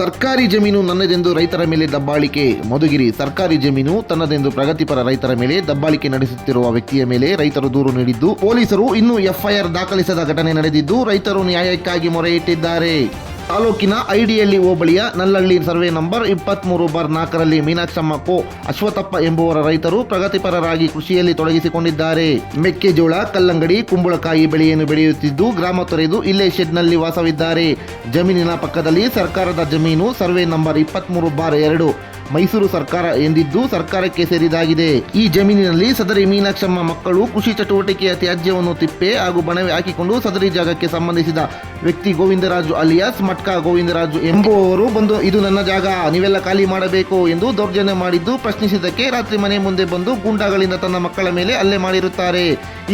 ಸರ್ಕಾರಿ ಜಮೀನು ನನ್ನದೆಂದು ರೈತರ ಮೇಲೆ ದಬ್ಬಾಳಿಕೆ. ಮಧುಗಿರಿ, ಸರ್ಕಾರಿ ಜಮೀನು ತನ್ನದೆಂದು ಪ್ರಗತಿಪರ ರೈತರ ಮೇಲೆ ದಬ್ಬಾಳಿಕೆ ನಡೆಸುತ್ತಿರುವ ವ್ಯಕ್ತಿಯ ಮೇಲೆ ರೈತರು ದೂರು ನೀಡಿದ್ದು, ಪೊಲೀಸರು ಇನ್ನೂ ಎಫ್ಐಆರ್ ದಾಖಲಿಸದ ಘಟನೆ ನಡೆದಿದ್ದು, ರೈತರು ನ್ಯಾಯಕ್ಕಾಗಿ ಮೊರೆ ಇಟ್ಟಿದ್ದಾರೆ. ತಾಲೂಕಿನ ಐಡಿಯಲ್ಲಿ ಹೋಬಳಿಯ ನಲ್ಲಹಳ್ಳಿ ಸರ್ವೆ ನಂಬರ್ ಇಪ್ಪತ್ಮೂರು ಬಾರ್ ನಾಲ್ಕರಲ್ಲಿ ಮೀನಾಕ್ಷಮ್ಮ ಕೊ ಅಶ್ವಥಪ್ಪ ಎಂಬುವರ ರೈತರು ಪ್ರಗತಿಪರರಾಗಿ ಕೃಷಿಯಲ್ಲಿ ತೊಡಗಿಸಿಕೊಂಡಿದ್ದಾರೆ. ಮೆಕ್ಕೆಜೋಳ, ಕಲ್ಲಂಗಡಿ, ಕುಂಬಳಕಾಯಿ ಬೆಳೆಯನ್ನು ಬೆಳೆಯುತ್ತಿದ್ದು ಗ್ರಾಮ ತೊರೆದು ಇಲ್ಲೇ ಶೆಡ್ನಲ್ಲಿ ವಾಸವಿದ್ದಾರೆ. ಜಮೀನಿನ ಪಕ್ಕದಲ್ಲಿ ಸರ್ಕಾರದ ಜಮೀನು ಸರ್ವೆ ನಂಬರ್ ಇಪ್ಪತ್ಮೂರು ಬಾರ್ ಎರಡು. ಮೈಸೂರು ಸರ್ಕಾರ ಎಂದಿದ್ದು ಸರ್ಕಾರಕ್ಕೆ ಸೇರಿದಾಗಿದೆ. ಈ ಜಮೀನಿನಲ್ಲಿ ಸದರಿ ಮೀನಾಕ್ಷಮ್ಮ ಮಕ್ಕಳು ಕೃಷಿ ಚಟುವಟಿಕೆಯ ತ್ಯಾಜ್ಯವನ್ನು ತಿಪ್ಪೆ ಹಾಗೂ ಬಣವೆ ಹಾಕಿಕೊಂಡು ಸದರಿ ಜಾಗಕ್ಕೆ ಸಂಬಂಧಿಸಿದ ವ್ಯಕ್ತಿ ಗೋವಿಂದರಾಜು ಅಲಿಯಾಸ್, ಮಟ್ಕಾ ಗೋವಿಂದರಾಜು ಎಂಬುವವರು ಬಂದು, ಇದು ನನ್ನ ಜಾಗ, ನೀವೆಲ್ಲ ಖಾಲಿ ಮಾಡಬೇಕು ಎಂದು ದೌರ್ಜನ್ಯ ಮಾಡಿದ್ದು, ಪ್ರಶ್ನಿಸಿದ್ದಕ್ಕೆ ರಾತ್ರಿ ಮನೆ ಮುಂದೆ ಬಂದು ಗೂಂಡಾಗಳಿಂದ ತನ್ನ ಮಕ್ಕಳ ಮೇಲೆ ಹಲ್ಲೆ ಮಾಡಿರುತ್ತಾರೆ.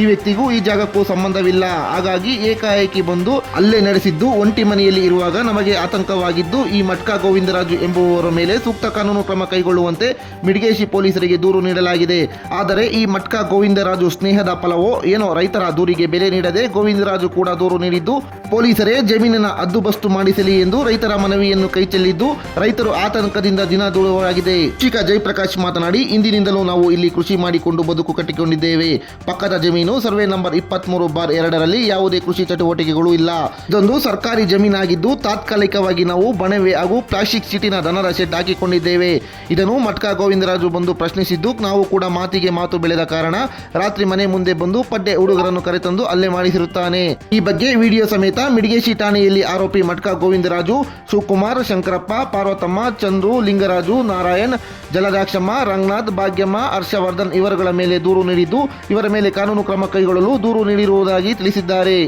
ಈ ವ್ಯಕ್ತಿಗೂ ಈ ಜಾಗಕ್ಕೂ ಸಂಬಂಧವಿಲ್ಲ. ಹಾಗಾಗಿ ಏಕಾಏಕಿ ಬಂದು ಅಲ್ಲೇ ನಡೆಸಿದ್ದು, ಒಂಟಿ ಮನೆಯಲ್ಲಿ ಇರುವಾಗ ನಮಗೆ ಆತಂಕವಾಗಿದ್ದು, ಈ ಮಟ್ಕಾ ಗೋವಿಂದರಾಜು ಎಂಬುವವರ ಮೇಲೆ ಸೂಕ್ತ ಕಾನೂನು ಕ್ರಮ ಕೈಗೊಳ್ಳುವಂತೆ ಮಿಡಿಗೇಶಿ ಪೊಲೀಸರಿಗೆ ದೂರು ನೀಡಲಾಗಿದೆ. ಆದರೆ ಈ ಮಟ್ಕಾ ಗೋವಿಂದರಾಜು ಸ್ನೇಹದ ಫಲವೋ ಏನೋ ರೈತರ ದೂರಿಗೆ ಬೆಲೆ ನೀಡದೆ ಗೋವಿಂದರಾಜು ಕೂಡ ದೂರು ನೀಡಿದ್ದು, ಪೊಲೀಸರೇ ಜಮೀನಿನ ಅದ್ದುಬಸ್ತು ಮಾಡಿಸಲಿ ಎಂದು ರೈತರ ಮನವಿಯನ್ನು ಕೈಚೆಲ್ಲಿದ್ದು ರೈತರು ಆತಂಕದಿಂದ ದಿನ ದೂರವಾಗಿದೆ. ಕೃಷಿಕ ಜಯಪ್ರಕಾಶ್ ಮಾತನಾಡಿ, ಇಂದಿನಿಂದಲೂ ನಾವು ಇಲ್ಲಿ ಕೃಷಿ ಮಾಡಿಕೊಂಡು ಬದುಕು ಕಟ್ಟಿಕೊಂಡಿದ್ದೇವೆ. ಪಕ್ಕದ ಜಮೀನು ಸರ್ವೆ ನಂಬರ್ ಇಪ್ಪತ್ಮೂರು ಬಾರ್ ಎರಡರಲ್ಲಿ ಯಾವುದೇ ಕೃಷಿ ಚಟುವಟಿಕೆಗಳು ಇಲ್ಲ. ಇದೊಂದು ಸರ್ಕಾರಿ ಜಮೀನಾಗಿದ್ದು, ತಾತ್ಕಾಲಿಕವಾಗಿ ನಾವು ಬಣವೆ ಹಾಗೂ ಪ್ಲಾಸ್ಟಿಕ್ ಸಿಟಿನ ದನದ ಶೆಡ್ ಹಾಕಿಕೊಂಡಿದ್ದೇವೆ. ಇದನ್ನು ಮಟ್ಕಾ ಗೋವಿಂದರಾಜು ಬಂದು ಪ್ರಶ್ನಿಸಿದ್ದು, ನಾವು ಕೂಡ ಮಾತಿಗೆ ಮಾತು ಬೆಳೆದ ಕಾರಣ ರಾತ್ರಿ ಮನೆ ಮುಂದೆ ಬಂದು ಪಡ್ಡೆ ಹುಡುಗರನ್ನು ಕರೆತಂದು ಹಲ್ಲೆ ಮಾಡಿಸಿರುತ್ತಾನೆ. ಈ ಬಗ್ಗೆ ವಿಡಿಯೋ ಸಮೇತ ಮಿಡಿಗೇಶಿ ಠಾಣೆಯಲ್ಲಿ ಆರೋಪಿ ಮಟ್ಕಾ ಗೋವಿಂದರಾಜು, ಸುಕುಮಾರ್, ಶಂಕರಪ್ಪ, ಪಾರ್ವತಮ್ಮ ಚಂದ್ರು ಲಿಂಗರಾಜು, ನಾರಾಯಣ್, ಜಲದಾಕ್ಷಮ್ಮ, ರಂಗನಾಥ್, ಭಾಗ್ಯಮ್ಮ, ಹರ್ಷವರ್ಧನ್ ಇವರುಗಳ ಮೇಲೆ ದೂರು ನೀಡಿದ್ದು, ಇವರ ಮೇಲೆ ಕಾನೂನು ಕ್ರಮ ಕೈಗೊಳ್ಳಲು ದೂರು ನೀಡಿರುವುದಾಗಿ ತಿಳಿಸಿದ್ದಾರೆ.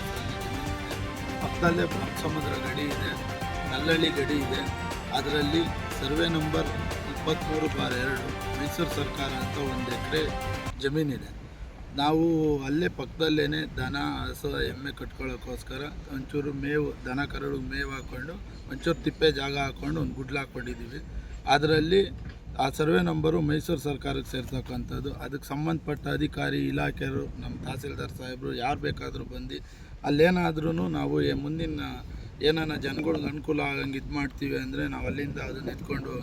ಹೆಸರಲ್ಲಿ ಪಕ್ಕದಲ್ಲೇ ಸಮುದ್ರ ಗಡಿ ಇದೆ, ನಲ್ಲಳ್ಳಿ ಗಡಿ ಇದೆ. ಅದರಲ್ಲಿ ಸರ್ವೆ ನಂಬರ್ ಇಪ್ಪತ್ತ್ಮೂರು ಬಾರ್ ಎರಡು, ಮೈಸೂರು ಸರ್ಕಾರ ಅಂತ ಒಂದು ಎಕರೆ ಜಮೀನಿದೆ. ನಾವು ಅಲ್ಲೇ ಪಕ್ಕದಲ್ಲೇ ದನ, ಹಸು, ಎಮ್ಮೆ ಕಟ್ಕೊಳ್ಳೋಕ್ಕೋಸ್ಕರ ಒಂಚೂರು ಮೇವು, ದನ ಕರಳು ಮೇವು ಹಾಕ್ಕೊಂಡು ಒಂಚೂರು ತಿಪ್ಪೆ ಜಾಗ ಹಾಕ್ಕೊಂಡು ಒಂದು ಗುಡ್ಲು ಹಾಕ್ಕೊಂಡಿದ್ದೀವಿ ಅದರಲ್ಲಿ ಆ ಸರ್ವೆ ನಂಬರು ಮೈಸೂರು ಸರ್ಕಾರಕ್ಕೆ ಸೇರ್ತಕ್ಕಂಥದ್ದು. ಅದಕ್ಕೆ ಸಂಬಂಧಪಟ್ಟ ಅಧಿಕಾರಿ ಇಲಾಖೆಯವರು ನಮ್ಮ ತಹಸೀಲ್ದಾರ್ ಸಾಹೇಬರು, ಯಾರು ಬೇಕಾದರೂ ಬಂದು ಅಲ್ಲೇನಾದ್ರೂ ನಾವು ಮುಂದಿನ ಏನಾನ ಜನಗಳಿಗೆ ಅನುಕೂಲ ಆಗಂಗೆ ಇದು ಮಾಡ್ತೀವಿ ಅಂದರೆ ನಾವು ಅಲ್ಲಿಂದ ಅದನ್ನ ಎತ್ಕೊಂಡು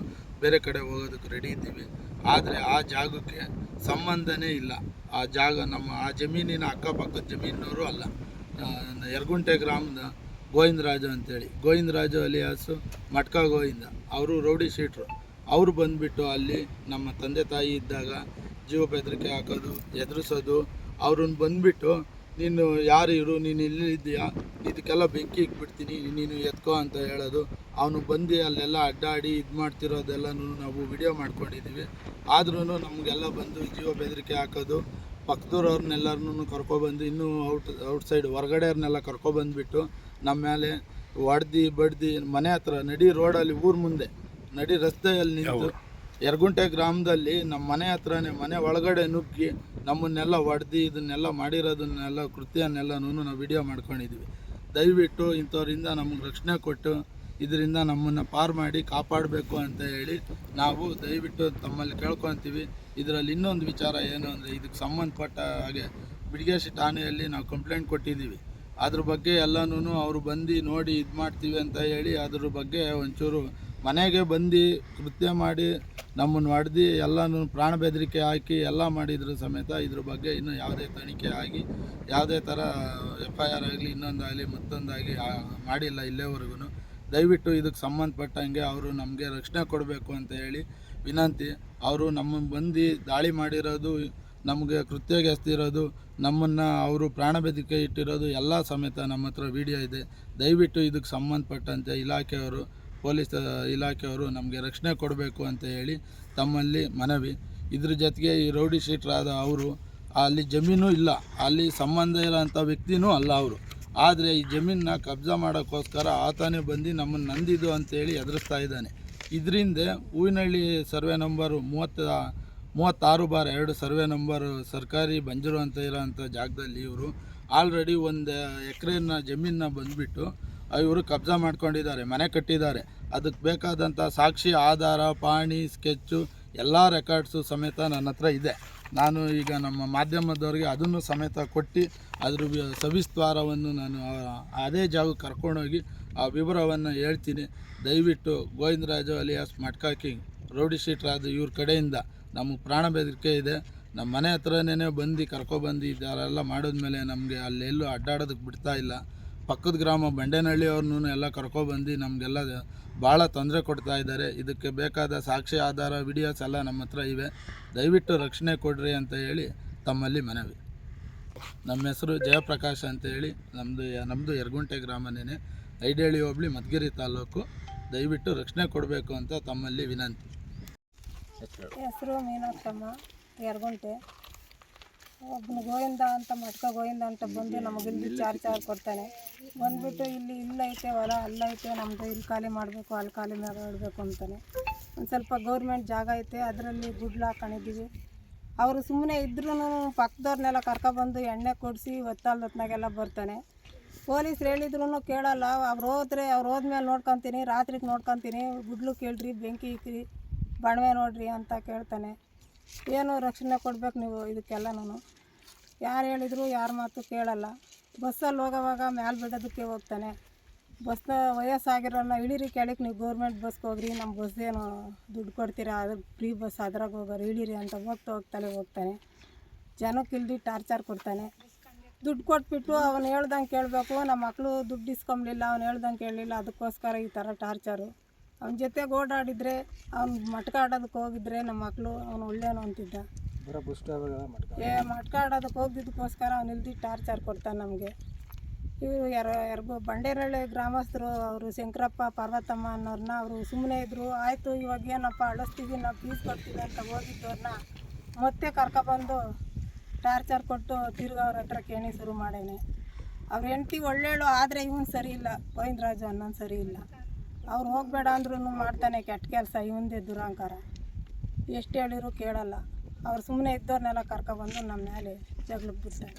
ಬೇರೆ ಕಡೆ ಹೋಗೋದಕ್ಕೆ ರೆಡಿ ಇದ್ದೀವಿ. ಆದರೆ ಆ ಜಾಗಕ್ಕೆ ಸಂಬಂಧನೇ ಇಲ್ಲ. ಆ ಜಾಗ ನಮ್ಮ, ಆ ಜಮೀನಿನ ಅಕ್ಕಪಕ್ಕದ ಜಮೀನವರು ಅಲ್ಲ. ಯರಗುಂಟೆ ಗ್ರಾಮದ ಗೋವಿಂದರಾಜು ಅಂತೇಳಿ. ಗೋವಿಂದರಾಜು ಅಲಿಯಾಸು ಮಟ್ಕ ಗೋವಿಂದ. ಅವರು ರೌಡಿ ಶೀಟ್ರು. ಅವರು ಬಂದುಬಿಟ್ಟು ಅಲ್ಲಿ ನಮ್ಮ ತಂದೆ ತಾಯಿ ಇದ್ದಾಗ ಜೀವ ಬೆದರಿಕೆ ಹಾಕೋದು, ಎದುರಿಸೋದು ಅವ್ರನ್ನ ಬಂದುಬಿಟ್ಟು ನೀನು ಯಾರು ಇರು, ನೀನು ಇಲ್ಲಿ ಇದೆಯಾ ಇದಕ್ಕೆಲ್ಲ ಬೆಂಕಿ ಇಟ್ಬಿಡ್ತೀನಿ ನೀನು ಎತ್ಕೋ ಅಂತ ಹೇಳೋದು. ಅವನು ಬಂದು ಅಲ್ಲೆಲ್ಲ ಅಡ್ಡಾಡಿ ಇದು ಮಾಡ್ತಿರೋದೆಲ್ಲನೂ ನಾವು ವಿಡಿಯೋ ಮಾಡ್ಕೊಂಡಿದ್ದೀವಿ. ಆದ್ರೂ ನಮಗೆಲ್ಲ ಬಂದು ಜೀವ ಬೆದರಿಕೆ ಹಾಕೋದು. ಪಕ್ಕದೂರವ್ರನ್ನೆಲ್ಲರನ್ನೂ ಕರ್ಕೊಬಂದು, ಇನ್ನೂ ಔಟ್ ಔಟ್ಸೈಡ್ ಹೊರಗಡೆಯವ್ರನ್ನೆಲ್ಲ ಕರ್ಕೊಬಂದ್ಬಿಟ್ಟು ನಮ್ಮ ಮೇಲೆ ಹೊಡ್ದು ಬಡ್ದು ಮನೆ ಹತ್ರ ನಡಿ ರೋಡಲ್ಲಿ ಊರ ಮುಂದೆ, ನಡಿ ರಸ್ತೆಯಲ್ಲಿ ನಿಂತು ಯರಗುಂಟೆ ಗ್ರಾಮದಲ್ಲಿ ನಮ್ಮ ಮನೆ ಹತ್ರನೇ, ಮನೆ ಒಳಗಡೆ ನುಗ್ಗಿ ನಮ್ಮನ್ನೆಲ್ಲ ಹೊಡ್ದು ಇದನ್ನೆಲ್ಲ ಮಾಡಿರೋದನ್ನೆಲ್ಲ ಕೃತ್ಯನ್ನೆಲ್ಲನೂ ನಾವು ವಿಡಿಯೋ ಮಾಡ್ಕೊಂಡಿದ್ದೀವಿ ದಯವಿಟ್ಟು ಇಂಥವರಿಂದ ನಮಗೆ ರಕ್ಷಣೆ ಕೊಟ್ಟು, ಇದರಿಂದ ನಮ್ಮನ್ನು ಪಾರು ಮಾಡಿ ಕಾಪಾಡಬೇಕು ಅಂತ ಹೇಳಿ ನಾವು ದಯವಿಟ್ಟು ತಮ್ಮಲ್ಲಿ ಕೇಳ್ಕೊತೀವಿ ಇದರಲ್ಲಿ ಇನ್ನೊಂದು ವಿಚಾರ ಏನು ಅಂದರೆ, ಇದಕ್ಕೆ ಸಂಬಂಧಪಟ್ಟ ಹಾಗೆ ಬಿಡಿಗೇಶಿ ಠಾಣೆಯಲ್ಲಿ ನಾವು ಕಂಪ್ಲೇಂಟ್ ಕೊಟ್ಟಿದ್ದೀವಿ ಅದ್ರ ಬಗ್ಗೆ ಎಲ್ಲನೂ ಅವರು ಬಂದು ನೋಡಿ ಇದು ಮಾಡ್ತೀವಿ ಅಂತ ಹೇಳಿ ಅದ್ರ ಬಗ್ಗೆ ಒಂಚೂರು ಮನೆಗೆ ಬಂದು ಕೃತ್ಯ ಮಾಡಿ ನಮ್ಮನ್ನು ಹೊಡೆದು ಎಲ್ಲನೂ ಪ್ರಾಣ ಬೆದರಿಕೆ ಹಾಕಿ ಎಲ್ಲ ಮಾಡಿದ್ರು ಸಮೇತ ಇದ್ರ ಬಗ್ಗೆ ಇನ್ನೂ ಯಾವುದೇ ತನಿಖೆ ಆಗಿ ಯಾವುದೇ ಥರ ಎಫ್ ಐ ಆರ್ ಆಗಲಿ ಇನ್ನೊಂದಾಗಲಿ ಮತ್ತೊಂದಾಗಲಿ ಮಾಡಿಲ್ಲ ಇಲ್ಲೇವರೆಗೂ. ದಯವಿಟ್ಟು ಇದಕ್ಕೆ ಸಂಬಂಧಪಟ್ಟಂಗೆ ಅವರು ನಮಗೆ ರಕ್ಷಣೆ ಕೊಡಬೇಕು ಅಂತ ಹೇಳಿ ವಿನಂತಿ. ಅವರು ನಮ್ಮನ್ನು ಬಂದು ದಾಳಿ ಮಾಡಿರೋದು, ನಮಗೆ ಕೃತ್ಯಗೆ ಎಸ್ತಿರೋದು ನಮ್ಮನ್ನು ಅವರು ಪ್ರಾಣ ಬೆದರಿಕೆ ಇಟ್ಟಿರೋದು ಎಲ್ಲ ಸಮೇತ ನಮ್ಮ ಹತ್ರ ವಿಡಿಯೋ ಇದೆ. ದಯವಿಟ್ಟು ಇದಕ್ಕೆ ಸಂಬಂಧಪಟ್ಟಂತೆ ಇಲಾಖೆಯವರು ಪೊಲೀಸ್ ಇಲಾಖೆಯವರು ನಮಗೆ ರಕ್ಷಣೆ ಕೊಡಬೇಕು ಅಂತ ಹೇಳಿ ತಮ್ಮಲ್ಲಿ ಮನವಿ. ಇದ್ರ ಜೊತೆಗೆ ಈ ರೌಡಿ ಶೀಟ್ರಾದ ಅವರು, ಅಲ್ಲಿ ಜಮೀನು ಇಲ್ಲ. ಅಲ್ಲಿ ಸಂಬಂಧ ಇರೋಂಥ ವ್ಯಕ್ತಿನೂ ಅಲ್ಲ ಅವರು. ಆದರೆ ಈ ಜಮೀನನ್ನ ಕಬ್ಜಾ ಮಾಡೋಕ್ಕೋಸ್ಕರ ಆತನೇ ಬಂದು ನಮ್ಮನ್ನು ನಂದಿದ್ದು ಅಂತೇಳಿ ಎದುರಿಸ್ತಾ ಇದ್ದಾನೆ. ಇದರಿಂದ ಹೂವಿನಹಳ್ಳಿ ಸರ್ವೆ ನಂಬರು ಮೂವತ್ತ, ಮೂವತ್ತಾರು ಬಾರ್ ಎರಡು ಸರ್ವೆ ನಂಬರು ಸರ್ಕಾರಿ ಬಂಜರು ಅಂತ ಇರೋಂಥ ಜಾಗದಲ್ಲಿ ಇವರು. ಆಲ್ರೆಡಿ ಒಂದು ಎಕರೆನ ಜಮೀನನ್ನ ಬಂದುಬಿಟ್ಟು ಇವರು ಕಬ್ಜಾ ಮಾಡ್ಕೊಂಡಿದ್ದಾರೆ, ಮನೆ ಕಟ್ಟಿದ್ದಾರೆ. ಅದಕ್ಕೆ ಬೇಕಾದಂಥ ಸಾಕ್ಷಿ, ಆಧಾರ, ಪಾಣಿ, ಸ್ಕೆಚ್ಚು, ಎಲ್ಲ ರೆಕಾರ್ಡ್ಸು ಸಮೇತ ನನ್ನ ಹತ್ರ ಇದೆ. ನಾನು ಈಗ ನಮ್ಮ ಮಾಧ್ಯಮದವ್ರಿಗೆ ಅದನ್ನು ಸಮೇತ ಕೊಟ್ಟು ಅದ್ರ ಸವಿಸ್ತಾರವನ್ನು ನಾನು ಅದೇ ಜಾಗಕ್ಕೆ ಕರ್ಕೊಂಡೋಗಿ ಆ ವಿವರವನ್ನು ಹೇಳ್ತೀನಿ. ದಯವಿಟ್ಟು Govindaraju alias Matka king rowdy ಶೀಟ್ರಾದ ಇವ್ರ ಕಡೆಯಿಂದ ನಮಗೆ ಪ್ರಾಣ ಬೆದರಿಕೆ ಇದೆ. ನಮ್ಮ ಮನೆ ಹತ್ರನೇ ಬಂದು ಕರ್ಕೊಬಂದು ಇದೆಲ್ಲ ಮಾಡಿದ್ಮೇಲೆ ನಮಗೆ ಅಲ್ಲೆಲ್ಲೂ ಅಡ್ಡಾಡೋದಕ್ಕೆ ಬಿಡ್ತಾ ಇಲ್ಲ. ಪಕ್ಕದ ಗ್ರಾಮ ಬಂಡೇನಹಳ್ಳಿ ಅವ್ರನ್ನೂ ಎಲ್ಲ ಕರ್ಕೊಬಂದು ನಮಗೆಲ್ಲ ಭಾಳ ತೊಂದರೆ ಕೊಡ್ತಾ ಇದ್ದಾರೆ. ಇದಕ್ಕೆ ಬೇಕಾದ ಸಾಕ್ಷಿ ಆಧಾರ, ವಿಡಿಯೋಸ್ ಎಲ್ಲ ನಮ್ಮ ಹತ್ರ ಇವೆ. ದಯವಿಟ್ಟು ರಕ್ಷಣೆ ಕೊಡ್ರಿ ಅಂತ ಹೇಳಿ ತಮ್ಮಲ್ಲಿ ಮನವಿ. ನಮ್ಮ ಹೆಸರು ಜಯಪ್ರಕಾಶ್ ಅಂತ ಹೇಳಿ. ನಮ್ಮದು ನಮ್ಮದು ಯರಗುಂಟೆ ಗ್ರಾಮನೇ ಐಡೇಳಿ ಹೋಬಳಿ ಮಧುಗಿರಿ ತಾಲೂಕು. ದಯವಿಟ್ಟು ರಕ್ಷಣೆ ಕೊಡಬೇಕು ಅಂತ ತಮ್ಮಲ್ಲಿ ವಿನಂತಿ. ಹೆಸರು ಮೀನಾಕ್ಷಮ್ಮ, ಯರಗುಂಟೆ. ಒಬ್ಬನು ಗೋವಿಂದ ಅಂತ ಮಟ್ಕ ಗೋವಿಂದ ಅಂತ ಬಂದು ನಮಗಿಲ್ಲಿ ಚಾರ್ ಚಾರ್ ಕೊಡ್ತಾನೆ ಬಂದ್ಬಿಟ್ಟು ಇಲ್ಲಿ ಇಲ್ಲೈತೆ ಹೊಲ, ಅಲ್ಲೈತೆ ನಮ್ಮದು ಇಲ್ಲಿ ಖಾಲಿ ಮಾಡಬೇಕು, ಅಲ್ಲಿ ಖಾಲಿ ಮಾಡಬೇಕು ಅಂತಾನೆ. ಒಂದು ಸ್ವಲ್ಪ ಗೌರ್ಮೆಂಟ್ ಜಾಗ ಐತೆ, ಅದರಲ್ಲಿ ಗುಡ್ಲು ಹಾಕೊಂಡಿದ್ದೀವಿ. ಅವರು ಸುಮ್ಮನೆ ಇದ್ರೂ ಪಕ್ಕದವ್ರನ್ನೆಲ್ಲ ಕರ್ಕೊಬಂದು ಎಣ್ಣೆ ಕೊಡಿಸಿ ಒತ್ತಾಲ್ದ ಹೊತ್ನಾಗೆಲ್ಲ ಬರ್ತಾನೆ. ಪೊಲೀಸ್ರು ಹೇಳಿದ್ರು ಕೇಳಲ್ಲ, ಅವ್ರು ಹೋದ್ರೆ, ಅವ್ರು ಹೋದ್ಮೇಲೆ ನೋಡ್ಕೊತೀನಿ, ರಾತ್ರಿಗೆ ನೋಡ್ಕೊತೀನಿ, ಗುಡ್ಲು ಕೇಳ್ರಿ, ಬೆಂಕಿ ಇಕ್ಕಿರಿ ಬಣವೆ ನೋಡ್ರಿ ಅಂತ ಕೇಳ್ತಾನೆ. ಏನು ರಕ್ಷಣೆ ಕೊಡ್ಬೇಕು ನೀವು ಇದಕ್ಕೆಲ್ಲ ನಾನು. ಯಾರು ಹೇಳಿದ್ರು ಯಾರ ಮಾತು ಕೇಳಲ್ಲ. ಬಸ್ಸಲ್ಲಿ ಹೋಗೋವಾಗ ಮ್ಯಾಲೆ ಬಿಡೋದಕ್ಕೆ ಹೋಗ್ತಾನೆ. ಬಸ್ನ ವಯಸ್ಸಾಗಿರೋನ ಇಳಿರಿ ಕೇಳಕ್ಕೆ ನೀವು ಗೌರ್ಮೆಂಟ್ ಬಸ್ಗೆ ಹೋಗ್ರಿ ನಮ್ಮ ಬಸ್ ಏನು ದುಡ್ಡು ಕೊಡ್ತೀರಾ, ಅದು ಫ್ರೀ ಬಸ್ ಅದ್ರಾಗ ಹೋಗೋರು ಇಳಿರಿ ಅಂತ ಹೋಗ್ತಾ ಹೋಗ್ತಾನೆ ಹೋಗ್ತಾನೆ. ಜನಕ್ಕೆ ಇಲ್ದಿ ಟಾರ್ಚರ್ ಕೊಡ್ತಾನೆ. ದುಡ್ಡು ಕೊಟ್ಬಿಟ್ಟು ಅವನು ಹೇಳ್ದಂಗೆ ಕೇಳಬೇಕು ನಮ್ಮ ಮಕ್ಕಳು ದುಡ್ಡು ಇಸ್ಕೊಂಬ್ಲಿಲ್ಲ ಅವ್ನು ಹೇಳ್ದಂಗೆ ಕೇಳಲಿಲ್ಲ, ಅದಕ್ಕೋಸ್ಕರ ಈ ಥರ ಟಾರ್ಚರು. ಅವನ ಜೊತೆಗೆ ಓಡಾಡಿದರೆ ಅವ್ನು ಮಟ್ಕ ಆಡೋದಕ್ಕೆ ಹೋಗಿದ್ರೆ ನಮ್ಮ ಮಕ್ಕಳು ಅವನು ಒಳ್ಳೆಯವನು ಅಂತಿದ್ದ. ಏ ಮಟ್ಕ ಆಡೋದಕ್ಕೆ ಹೋಗಿದ್ದಕ್ಕೋಸ್ಕರ ಅವ್ನು ಇಲ್ದಿ ಟಾರ್ಚರ್ ಕೊಡ್ತಾನೆ ನಮಗೆ. ಇವರು ಯಾರೋ ಯಾರಿಗೂ ಬಂಡೇರಳ್ಳಿ ಗ್ರಾಮಸ್ಥರು ಅವರು ಶಂಕರಪ್ಪ ಪಾರ್ವತಮ್ಮ ಅನ್ನೋರನ್ನ ಅವರು ಸುಮ್ಮನೆ ಇದ್ದರು ಆಯಿತು ಇವಾಗ ಏನಪ್ಪ ಅಳಿಸ್ತೀವಿ ನಾವು ಫೀಸ್ ಕೊಡ್ತೀವಿ ಅಂತ ಹೋಗಿದ್ದವ್ರನ್ನ ಮತ್ತೆ ಕರ್ಕೊಬಂದು ಟಾರ್ಚರ್ ಕೊಟ್ಟು ತಿರ್ಗಿ ಅವ್ರ ಹತ್ರ ಕೇಣಿ ಶುರು ಮಾಡೇನೆ. ಅವ್ರ ಹೆಂಡ್ತಿ ಒಳ್ಳೇಳು ಆದರೆ ಇವನು ಸರಿ ಇಲ್ಲ ಗೋವಿಂದರಾಜು ಅನ್ನೋನು ಸರಿ ಇಲ್ಲ. ಅವ್ರು ಹೋಗಬೇಡ ಅಂದ್ರೂ ಮಾಡ್ತಾನೆ ಕೆಟ್ಟ ಕೆಲಸ, ಇವಂದೇ ದುರಾಂಕಾರ. ಎಷ್ಟು ಹೇಳಿದ್ರು ಕೇಳಲ್ಲ. ಅವ್ರು ಸುಮ್ಮನೆ ಇದ್ದವ್ರನ್ನೆಲ್ಲ ಕರ್ಕೊಬಂದು ನಮ್ಮ ಮೇಲೆ ಜಗಳಕ್ಕೆ ಬಿಡ್ತಾರೆ.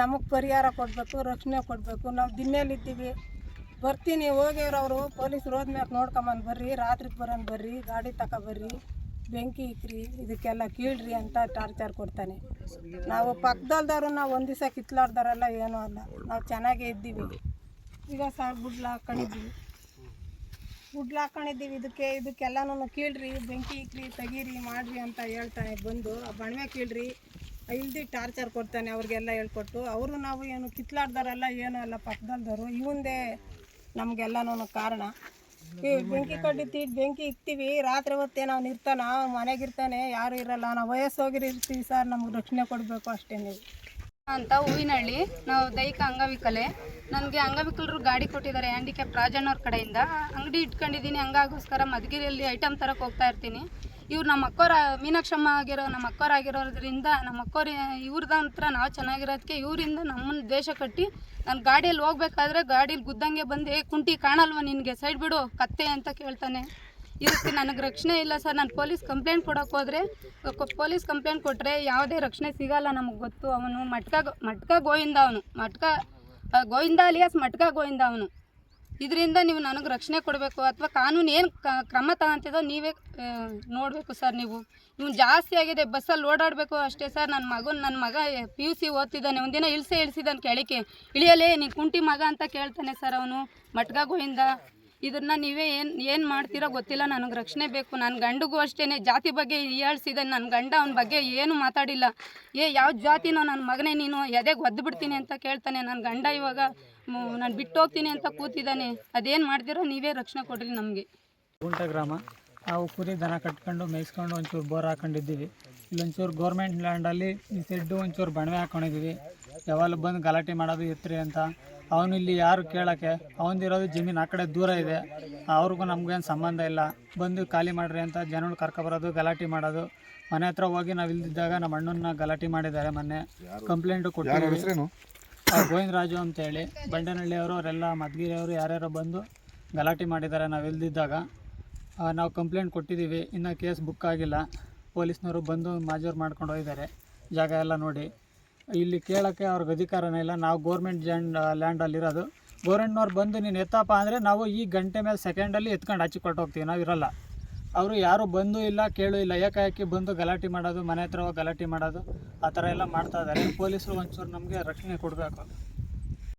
ನಮಗೆ ಪರಿಹಾರ ಕೊಡಬೇಕು, ರಕ್ಷಣೆ ಕೊಡಬೇಕು. ನಾವು ದಿನ್ನೇಲಿದ್ದೀವಿ ಬರ್ತೀನಿ ಹೋಗ್ಯವ್ರು ಅವರು. ಪೊಲೀಸ್ರು ಹೋದ್ಮ್ಯಾಗ ನೋಡ್ಕೊಂಬಂದು ಬರ್ರಿ, ರಾತ್ರಿಗೆ ಬರೋನ್ ಬರ್ರಿ, ಗಾಡಿ ತಕ ಬರ್ರಿ, ಬೆಂಕಿ ಇಕ್ರಿ, ಇದಕ್ಕೆಲ್ಲ ಕೀಳ್ರಿ ಅಂತ ಟಾರ್ಚರ್ ಕೊಡ್ತಾನೆ. ನಾವು ಪಕ್ಕದಲ್ದವ್ರು ನಾವು ಒಂದು ದಿವಸ ಕಿತ್ಲಾರ್ದಾರಲ್ಲ ಏನೂ ಅಲ್ಲ. ನಾವು ಚೆನ್ನಾಗೇ ಇದ್ದೀವಿ. ಈಗ ಸಾಕು ಬಿಡ್ಲಾ ಹಾಕೊಂಡಿದ್ದೀವಿ ಗುಡ್ಲ ಹಾಕೊಂಡಿದ್ದೀವಿ. ಇದಕ್ಕೆ ಇದಕ್ಕೆಲ್ಲನೂ ಕೀಳ್ರಿ, ಬೆಂಕಿ ಇಕ್ರಿ, ತೆಗೀರಿ, ಮಾಡಿರಿ ಅಂತ ಹೇಳ್ತಾನೆ ಬಂದು. ಬಣವೆ ಕೀಳ್ರಿ. ಇಲ್ದಿ ಟಾರ್ಚರ್ ಕೊಡ್ತಾನೆ ಅವ್ರಿಗೆಲ್ಲ ಹೇಳ್ಕೊಟ್ಟು. ಅವರು ನಾವು ಏನು ಕಿತ್ಲಾಡ್ದಾರಲ್ಲ ಏನೂ ಅಲ್ಲ, ಪಕ್ಕದಲ್ದವರು. ಇವಂದೇ ನಮಗೆಲ್ಲನೂ ಕಾರಣ. ಈ ಬೆಂಕಿ ಕಡ್ಡಿ ಬೆಂಕಿ ಇಕ್ತೀವಿ. ರಾತ್ರಿ ಹೊತ್ತೇ ನಾವು ಇರ್ತಾನ ಮನೆಗಿರ್ತಾನೆ ಯಾರು ಇರಲ್ಲ. ನಾವು ವಯಸ್ಸೋಗಿರಿ ಇರ್ತೀವಿ ಸರ್, ನಮ್ಗೆ ರಕ್ಷಣೆ ಕೊಡಬೇಕು ಅಷ್ಟೇ ನೀವು. ಅಂತ ಹೂವಿನಹಳ್ಳಿ. ನಾವು ದೈಹಿಕ ಅಂಗವಿಕಲೆ. ನನಗೆ ಅಂಗವಿಕಲರು ಗಾಡಿ ಕೊಟ್ಟಿದ್ದಾರೆ ಹ್ಯಾಂಡಿಕ್ಯಾಪ್ ರಾಜಣ್ಣವ್ರ ಕಡೆಯಿಂದ. ಅಂಗಡಿ ಇಟ್ಕೊಂಡಿದ್ದೀನಿ ಹಂಗಾಗೋಸ್ಕರ ಮಧುಗಿರಿಯಲ್ಲಿ ಐಟಮ್ ತರಕ್ಕೆ ಹೋಗ್ತಾ ಇರ್ತೀನಿ. ಇವ್ರು ನಮ್ಮ ಅಕ್ಕೋರ ಮೀನಾಕ್ಷಮ್ಮ ಆಗಿರೋ ನಮ್ಮ ಅಕ್ಕೋರಾಗಿರೋದ್ರಿಂದ ನಮ್ಮ ಅಕ್ಕೋರ ಇವ್ರದ ನಾವು ಚೆನ್ನಾಗಿರೋದಕ್ಕೆ ಇವರಿಂದ ನಮ್ಮನ್ನು ದ್ವೇಷ ಕಟ್ಟಿ ನಾನು ಗಾಡಿಯಲ್ಲಿ ಹೋಗ್ಬೇಕಾದ್ರೆ ಗಾಡೀಲಿ ಗುದ್ದಂಗೆ ಬಂದು "ಏ, ಕುಂಟಿ ಕಾಣಲ್ವ ನಿನಗೆ? ಸೈಡ್ ಬಿಡು ಕತ್ತೆ ಅಂತ ಕೇಳ್ತಾನೆ. ಇದಕ್ಕೆ ನನಗೆ ರಕ್ಷಣೆ ಇಲ್ಲ ಸರ್. ನಾನು ಪೊಲೀಸ್ ಕಂಪ್ಲೇಂಟ್ ಕೊಡೋಕೆ ಹೋದರೆ ಪೊಲೀಸ್ ಕಂಪ್ಲೇಂಟ್ ಕೊಟ್ಟರೆ ಯಾವುದೇ ರಕ್ಷಣೆ ಸಿಗಲ್ಲ ನಮಗೆ ಗೊತ್ತು. ಅವನು ಮಟ್ಕ ಮಟ್ಕ ಗೋವಿಂದ ಅವನು. ಮಟ್ಕ ಗೋವಿಂದ ಅಲಿಯಾಸ್ ಮಟ್ಕ ಗೋವಿಂದ ಅವನು. ಇದರಿಂದ ನೀವು ನನಗೆ ರಕ್ಷಣೆ ಕೊಡಬೇಕು ಅಥವಾ ಕಾನೂನು ಏನು ಕ್ರಮ ತಗೊಂತಿದ್ದೋ ನೀವೇ ನೋಡಬೇಕು ಸರ್ ನೀವು. ಇವ್ನು ಜಾಸ್ತಿ ಆಗಿದೆ, ಬಸ್ಸಲ್ಲಿ ಓಡಾಡಬೇಕು ಅಷ್ಟೇ ಸರ್. ನನ್ನ ಮಗನ, ನನ್ನ ಮಗ ಪಿ ಯು ಸಿ ಓದ್ತಿದ್ದಾನೆ. ಒಂದಿನ ಇಳಿಸೇ ಇಳಿಸಿದ್ದಾನೆ ಕೇಳಿಕೆ. ಇಳಿಯಲೇ ನೀನು ಕುಂಟಿ ಮಗ ಅಂತ ಕೇಳ್ತಾನೆ ಸರ್ ಅವನು. ಮಟ್ಕ ಗೋವಿಂದ. ಇದನ್ನ ನೀವೇ ಏನು ಏನು ಮಾಡ್ತೀರೋ ಗೊತ್ತಿಲ್ಲ, ನನಗೆ ರಕ್ಷಣೆ ಬೇಕು. ನನ್ನ ಗಂಡಿಗೂ ಅಷ್ಟೇ ಜಾತಿ ಬಗ್ಗೆ ಹೇಳ್ಸಿದ್ದಾನೆ ನನ್ನ ಗಂಡ ಅವನ ಬಗ್ಗೆ ಏನು ಮಾತಾಡಿಲ್ಲ. ಏ, ಯಾವ ಜಾತಿನೋ ನನ್ನ ಮಗನೇ ನೀನು, ಎದೆಗೆ ಒದ್ದು ಬಿಡ್ತೀನಿ ಅಂತ ಕೇಳ್ತಾನೆ. ನನ್ನ ಗಂಡ ಇವಾಗ ನಾನು ಬಿಟ್ಟು ಹೋಗ್ತೀನಿ ಅಂತ ಕೂತಿದ್ದಾನೆ. ಅದೇನು ಮಾಡ್ತೀರೋ ನೀವೇ ರಕ್ಷಣೆ ಕೊಡ್ರಿ ನಮಗೆ. ಗುಂಟ ಗ್ರಾಮ. ನಾವು ಕುರಿ ದನ ಕಟ್ಕೊಂಡು ಮೇಯಿಸ್ಕೊಂಡು ಒಂಚೂರು ಬೋರ್ ಹಾಕೊಂಡಿದ್ದೀವಿ. ಇಲ್ಲೊಂಚೂರು ಗೌರ್ಮೆಂಟ್ ಲ್ಯಾಂಡಲ್ಲಿ ಈ ಸೆಡ್ಡು ಒಂಚೂರು ಬಣವೆ ಹಾಕೊಂಡಿದ್ದೀವಿ. ಯಾವಾಗಲೂ ಬಂದು ಗಲಾಟೆ ಮಾಡೋದು ಎತ್ತರಿ ಅಂತ. ಅವನು ಇಲ್ಲಿ ಯಾರು ಕೇಳೋಕ್ಕೆ? ಅವನದಿರೋದು ಜಮೀನು ಆ ಕಡೆ ದೂರ ಇದೆ. ಅವ್ರಿಗೂ ನಮಗೇನು ಸಂಬಂಧ ಇಲ್ಲ. ಬಂದು ಖಾಲಿ ಮಾಡ್ರಿ ಅಂತ ಜನಗಳು ಕರ್ಕೊಬರೋದು ಗಲಾಟೆ ಮಾಡೋದು. ಮನೆ ಹತ್ರ ಹೋಗಿ ನಾವು ಇಲ್ದಿದ್ದಾಗ ನಮ್ಮ ಅಣ್ಣನ ಗಲಾಟೆ ಮಾಡಿದ್ದಾರೆ ಮೊನ್ನೆ. ಕಂಪ್ಲೇಂಟು ಕೊಟ್ಟಿದ್ದೀವಿ. ಗೋವಿಂದರಾಜು ಅಂತೇಳಿ. ಬಂಡನಹಳ್ಳಿಯವರು ಅವರೆಲ್ಲ ಮದ್ಗಿರಿಯವರು ಯಾರ್ಯಾರೋ ಬಂದು ಗಲಾಟೆ ಮಾಡಿದ್ದಾರೆ ನಾವು ಇಲ್ದಿದ್ದಾಗ. ನಾವು ಕಂಪ್ಲೇಂಟ್ ಕೊಟ್ಟಿದ್ದೀವಿ. ಇನ್ನೂ ಕೇಸ್ ಬುಕ್ ಆಗಿಲ್ಲ. ಪೊಲೀಸ್ನವರು ಬಂದು ಮಾಜೂರು ಮಾಡ್ಕೊಂಡು ಹೋಗಿದ್ದಾರೆ. ಜಾಗ ಎಲ್ಲ ನೋಡಿ. ಇಲ್ಲಿ ಕೇಳೋಕ್ಕೆ ಅವ್ರಿಗೆ ಅಧಿಕಾರನೇ ಇಲ್ಲ. ನಾವು ಗೋರ್ಮೆಂಟ್ ಲ್ಯಾಂಡ್ ಲ್ಯಾಂಡಲ್ಲಿರೋದು ಗೋರ್ಮೆಂಟ್ನವ್ರು ಬಂದು, ನೀನು ಎತ್ತಪ್ಪ ಅಂದರೆ ನಾವು ಈ ಗಂಟೆ ಮೇಲೆ ಸೆಕೆಂಡಲ್ಲಿ ಎತ್ಕೊಂಡು ಹಚ್ಚಿ ಕೊಟ್ಟು ಹೋಗ್ತೀವಿ. ನಾವು ಇರಲ್ಲ. ಅವರು ಯಾರು ಬಂದು ಇಲ್ಲ, ಕೇಳು ಇಲ್ಲ, ಏಕಾಏಕಿ ಬಂದು ಗಲಾಟೆ ಮಾಡೋದು, ಮನೆ ಹತ್ರ ಗಲಾಟೆ ಮಾಡೋದು, ಆ ಥರ ಎಲ್ಲ ಮಾಡ್ತಾ ಇದ್ದಾರೆ. ಪೊಲೀಸರು ಒಂಚೂರು ನಮಗೆ ರಕ್ಷಣೆ ಕೊಡಬೇಕು.